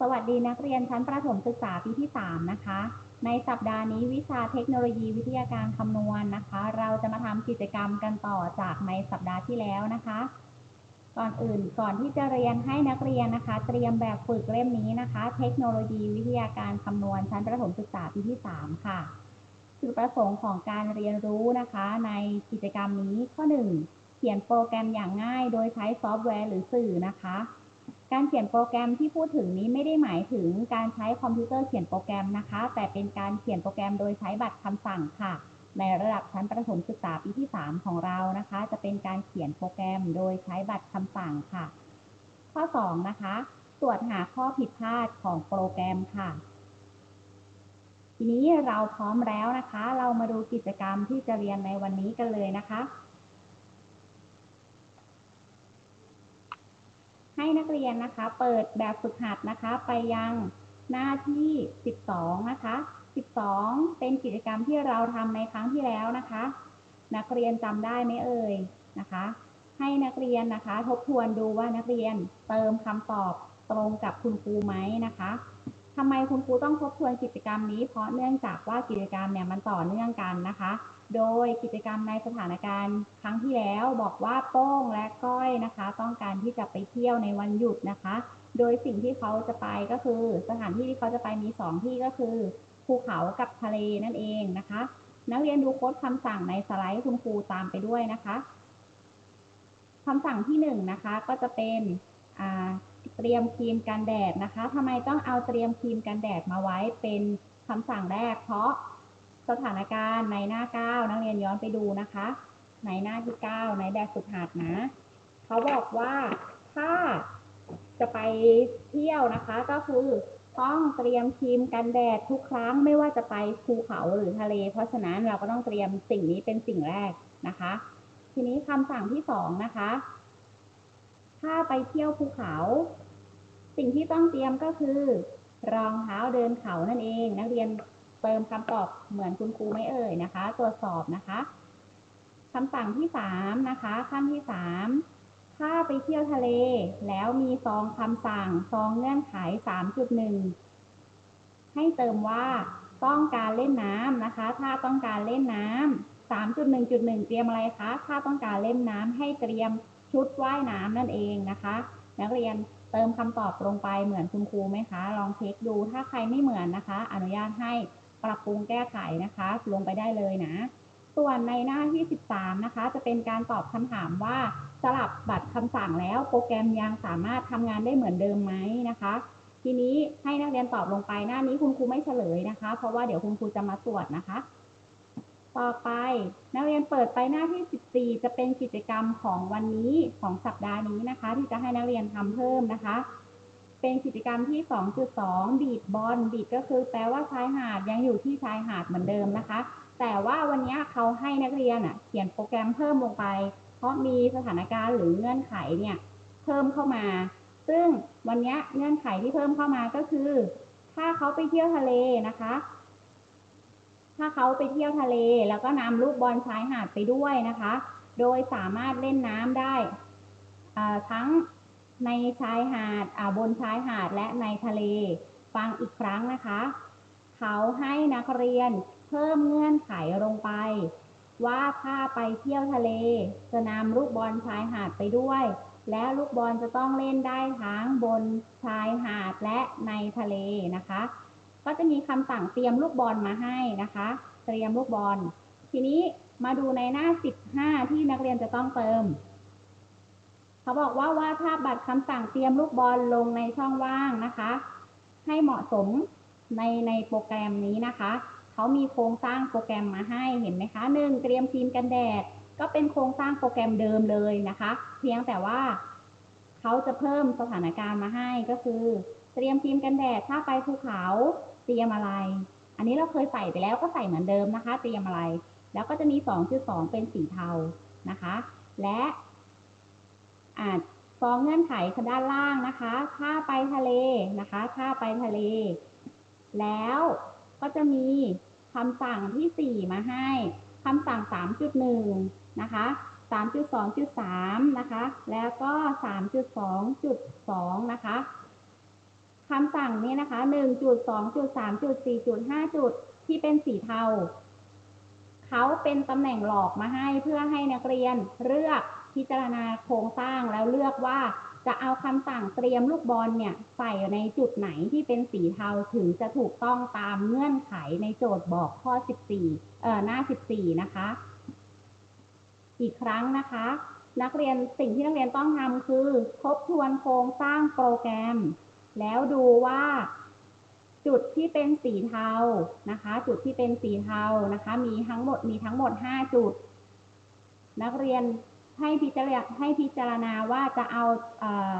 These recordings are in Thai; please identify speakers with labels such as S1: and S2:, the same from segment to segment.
S1: สวัสดีนักเรียนชั้นประถมศึกษาปีที่ 3 นะคะ ในสัปดาห์นี้วิชาเทคโนโลยีวิทยาการคำนวณนะคะ เราจะมาทำกิจกรรมกันต่อจากในสัปดาห์ที่แล้วนะคะ ก่อนอื่นก่อนที่จะเรียนให้นักเรียนนะคะ เตรียมแบบฝึกเล่มนี้นะคะ เทคโนโลยีวิทยาการคำนวณชั้นประถมศึกษาปีที่ 3 ค่ะจุดประสงค์ของการเรียนรู้นะคะ ในกิจกรรมนี้ข้อ 1 เขียนโปรแกรมอย่างง่าย โดยใช้ซอฟต์แวร์หรือสื่อนะคะ การเขียนโปรแกรมที่พูดถึงนี้ไม่ได้หมายถึงการใช้คอมพิวเตอร์เขียนโปรแกรมนะคะ แต่เป็นการเขียนโปรแกรมโดยใช้บัตรคำสั่งค่ะ ในระดับชั้นประถมศึกษาปีที่ 3 ของเรานะคะ จะเป็นการเขียนโปรแกรมโดยใช้บัตรคำสั่งค่ะ ข้อ 2 นะคะ ตรวจหาข้อผิดพลาดของโปรแกรมค่ะ ทีนี้เราพร้อมแล้วนะคะ เรามาดูกิจกรรมที่จะเรียนในวันนี้กันเลยนะคะ ให้นักเรียนนะคะ เปิดแบบฝึกหัดนะคะ ไปยังหน้าที่ 12 นะคะ 12 เป็นกิจกรรมที่เราทำในครั้งที่แล้วนะคะ นักเรียนจำได้ไหมเอ่ยนะคะ ให้นักเรียนนะคะ ทบทวนดูว่านักเรียนเติมคำตอบตรงกับคุณครูไหมนะคะ ทำไมคุณครูต้องทบทวนกิจกรรมนี้ เพราะเนื่องจากว่ากิจกรรมเนี่ยมันต่อเนื่องกันนะคะ โดยกิจกรรมในสถานการณ์ครั้งที่แล้วบอกว่าโป้งและก้อยนะคะ ต้องการที่จะไปเที่ยวในวันหยุดนะคะ โดยสิ่งที่เขาจะไปก็คือ สถานที่ที่เขาจะไปมีสองที่ก็คือภูเขากับทะเลนั่นเองนะคะ นักเรียนดูโค้ดคำสั่งในสไลด์คุณครูตามไปด้วยนะคะคำสั่งที่หนึ่งนะคะก็จะเป็น เตรียมครีมกันแดดนะคะทำไมต้องเอาเตรียมครีมกันแดดมาไว้เป็นคำสั่งแรก เพราะสถานการณ์ในหน้า 9 นักเรียนย้อนไปดูนะคะ ในหน้าที่ 9 ในแบบฝึกหัดนะ เขาบอกว่าถ้าจะไปเที่ยวนะคะก็คือต้องเตรียมครีมกันแดดทุกครั้งไม่ว่าจะไปภูเขาหรือทะเล เพราะฉะนั้นเราก็ต้องเตรียมสิ่งนี้เป็นสิ่งแรกนะคะ ทีนี้คำสั่งที่สองนะคะ ถ้าไปเที่ยวภูเขา สิ่งที่ต้องเตรียมก็คือ รองเท้าเดินเขานั่นเอง นักเรียนเติมคำตอบเหมือนคุณครูไม่เอ่ยนะคะ ตรวจสอบนะคะคำสั่งที่สามนะคะขั้นที่สามถ้าไปเที่ยวทะเล แล้วมีซองคำสั่งซองเงื่อนไขสามจุดหนึ่งให้เติมว่าต้องการเล่นน้ำนะคะ ถ้าต้องการเล่นน้ำสามจุดหนึ่งจุดหนึ่งเตรียมอะไรคะ ถ้าต้องการเล่นน้ำให้เตรียมชุดว่ายน้ำนั่นเองนะคะ นักเรียน ติมคำตอบลงไปเหมือนคุณครูไหมคะ ลองเช็คดูถ้าใครไม่เหมือนนะคะ อนุญาตให้ปรับปรุงแก้ไขนะคะ ลงไปได้เลยนะ ส่วนในหน้าที่ 13 นะคะ จะเป็นการตอบคำถามว่าสลับบัตรคำสั่งแล้วโปรแกรมยังสามารถทำงานได้เหมือนเดิมไหมนะคะทีนี้ให้นักเรียนตอบลงไปหน้านี้คุณครูไม่เฉลยนะคะ เพราะว่าเดี๋ยวคุณครูจะมาตรวจนะคะ ต่อไป นักเรียนเปิดไปหน้าที่ 14 จะเป็นกิจกรรมของวันนี้ของสัปดาห์นี้นะคะ ที่จะให้นักเรียนทำเพิ่มนะคะ เป็นกิจกรรมที่ 2.2 บีดบอลบีดก็คือแปลว่าชายหาดยังอยู่ที่ชายหาดเหมือนเดิมนะคะ แต่ว่าวันนี้เขาให้นักเรียนอะเขียนโปรแกรมเพิ่มลงไป เพราะมีสถานการณ์หรือเงื่อนไขเนี่ยเพิ่มเข้ามา ซึ่งวันนี้เงื่อนไขที่เพิ่มเข้ามาก็คือ ถ้าเขาไปเที่ยวทะเลนะคะ ถ้าเขาไปเที่ยวทะเล แล้วก็นำลูกบอลชายหาดไปด้วยนะคะ โดยสามารถเล่นน้ำได้ทั้งในชายหาดบนชายหาดและในทะเล ฟังอีกครั้งนะคะ เขาให้นักเรียนเพิ่มเงื่อนไขลงไป ว่าถ้าไปเที่ยวทะเล จะนำลูกบอลชายหาดไปด้วย และลูกบอลจะต้องเล่นได้ทั้งบนชายหาดและในทะเลนะคะ ก็จะมีคำสั่งเตรียมลูกบอลมาให้นะคะ เตรียมลูกบอล ทีนี้มาดูในหน้า 15 ที่นักเรียนจะต้องเติม เขาบอกว่าวาดภาพบัตรคำสั่งเตรียมลูกบอลลงในช่องว่างนะคะ ให้เหมาะสมในในโปรแกรมนี้นะคะ เขามีโครงสร้างโปรแกรมมาให้เห็นไหมคะหนึ่งเตรียมครีมกันแดด ก็เป็นโครงสร้างโปรแกรมเดิมเลยนะคะ เพียงแต่ว่าเขาจะเพิ่มสถานการณ์มาให้ก็คือ เตรียมครีมกันแดดถ้าไปภูเขา เตรียมอะไร อันนี้เราเคยใส่ไปแล้วก็ใส่เหมือนเดิมนะคะ เตรียมอะไร แล้วก็จะมี 2.2 เป็นสีเทานะคะ และอาจซองเงื่อนไขด้านล่างนะคะ ถ้าไปทะเลนะคะ ถ้าไปทะเล แล้วก็จะมีคำสั่งที่ 4 มาให้คำสั่ง 3.1 นะคะ 3.2.3 นะคะ แล้วก็ 3.2.2 นะคะ คำสั่งนี้นะคะหนึ่งจุดสองจุดสามจุดสี่จุดห้าจุดที่เป็นสีเทาเขาเป็นตำแหน่งหลอกมาให้เพื่อให้นักเรียนเลือกพิจารณาโครงสร้างแล้วเลือกว่าจะเอาคำสั่งเตรียมลูกบอลเนี่ยใส่ในจุดไหนที่เป็นสีเทาถึงจะถูกต้องตามเงื่อนไขในโจทย์บอกข้อ 14 เอ่อหน้า 14 นะคะ อีกครั้งนะคะ นักเรียนสิ่งที่นักเรียนต้องทำคือทบทวนโครงสร้างโปรแกรม แล้วดูว่า จุดที่เป็นสีเทานะคะ จุดที่เป็นสีเทานะคะ มีทั้งหมดมีทั้งหมด 5 จุด นักเรียนให้พิจารณาให้พิจารณาว่าจะเอาเออ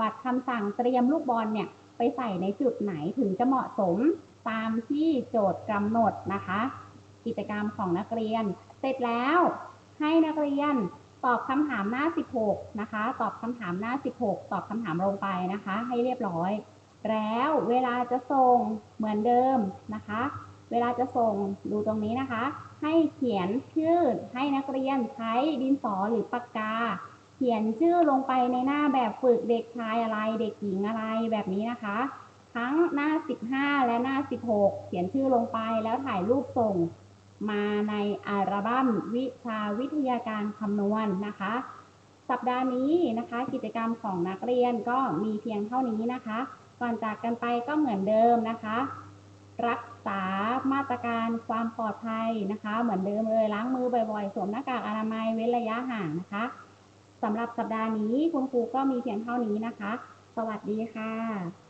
S1: บัตรคำสั่งเตรียมลูกบอลเนี่ยไปใส่ในจุดไหนถึงจะเหมาะสมตามที่โจทย์กำหนดนะคะ กิจกรรมของนักเรียน เสร็จแล้วให้นักเรียน ตอบคำถามหน้า 16 นะคะ ตอบคำถามหน้า 16 ตอบคำถามลงไปนะคะ ให้เรียบร้อย แล้วเวลาจะส่งเหมือนเดิมนะคะ เวลาจะส่งดูตรงนี้นะคะ ให้เขียนชื่อให้นักเรียนใช้ดินสอหรือปากกา เขียนชื่อลงไปในหน้าแบบฝึกเด็กชายอะไร เด็กหญิงอะไรแบบนี้นะคะ ทั้งหน้า 15 และหน้า 16 เขียนชื่อลงไปแล้วถ่ายรูปส่ง มาในอัลบั้มวิชาวิทยาการคำนวณนะคะ สัปดาห์นี้นะคะ กิจกรรมของนักเรียนก็มีเพียงเท่านี้นะคะ ก่อนจากกันไปก็เหมือนเดิมนะคะ รักษามาตรการความปลอดภัยนะคะ เหมือนเดิมเลยล้างมือบ่อยๆสวมหน้ากากอนามัยเว้นระยะห่างนะคะสำหรับสัปดาห์นี้คุณครูก็มีเพียงเท่านี้นะคะ สวัสดีค่ะ